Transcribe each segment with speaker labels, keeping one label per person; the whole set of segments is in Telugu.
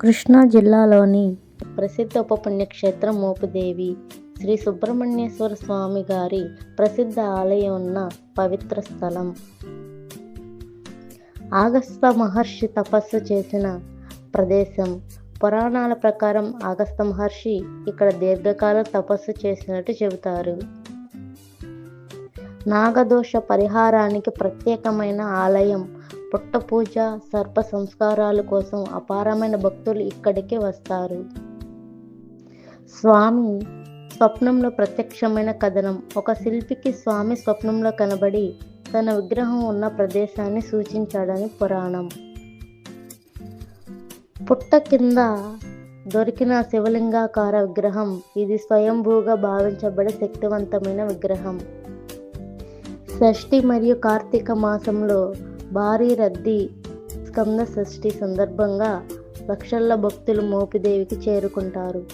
Speaker 1: కృష్ణా జిల్లాలోని ప్రసిద్ధ ఉప పుణ్యక్షేత్రం మోపుదేవి శ్రీ సుబ్రహ్మణ్యేశ్వర స్వామి గారి ప్రసిద్ధ ఆలయం ఉన్న పవిత్ర స్థలం. ఆగస్త మహర్షి తపస్సు చేసిన ప్రదేశం. పురాణాల ప్రకారం ఆగస్త మహర్షి ఇక్కడ దీర్ఘకాలం తపస్సు చేసినట్టు చెబుతారు. నాగదోష పరిహారానికి ప్రత్యేకమైన ఆలయం. పుట్ట పూజ సర్ప సంస్కారాల కోసం అపారమైన భక్తులు ఇక్కడికి వస్తారు. స్వామి స్వప్నంలో ప్రత్యక్షమైన కథనం. ఒక శిల్పికి స్వామి స్వప్నంలో కనబడి తన విగ్రహం ఉన్న ప్రదేశాన్ని సూచించాడని పురాణం. పుట్ట కింద దొరికిన శివలింగాకార విగ్రహం. ఇది స్వయంభూగా భావించబడే శక్తివంతమైన విగ్రహం. షష్ఠి మరియు కార్తీక మాసంలో భారీ రద్దీ స్కంద షష్ఠి సందర్భంగా లక్షల భక్తులు మోపిదేవికి చేరుకుంటారు.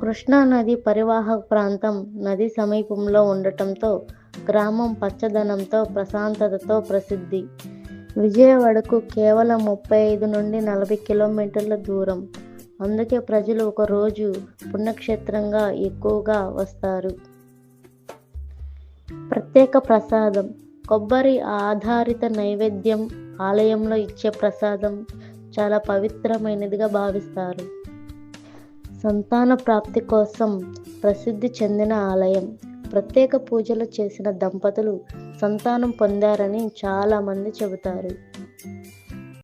Speaker 1: కృష్ణా నది పరివాహక ప్రాంతం నది సమీపంలో ఉండటంతో గ్రామం పచ్చదనంతో ప్రశాంతతతో ప్రసిద్ధి. విజయవాడకు కేవలం ముప్పై ఐదు నుండి నలభై కిలోమీటర్ల దూరం. అందుకే ప్రజలు ఒక రోజు పుణ్యక్షేత్రంగా ఎక్కువగా వస్తారు. ప్రత్యేక ప్రసాదం. కొబ్బరి ఆధారిత నైవేద్యం ఆలయంలో ఇచ్చే ప్రసాదం చాలా పవిత్రమైనదిగా భావిస్తారు. సంతాన ప్రాప్తి కోసం ప్రసిద్ధి చెందిన ఆలయం. ప్రత్యేక పూజలు చేసిన దంపతులు సంతానం పొందారని చాలామంది చెబుతారు.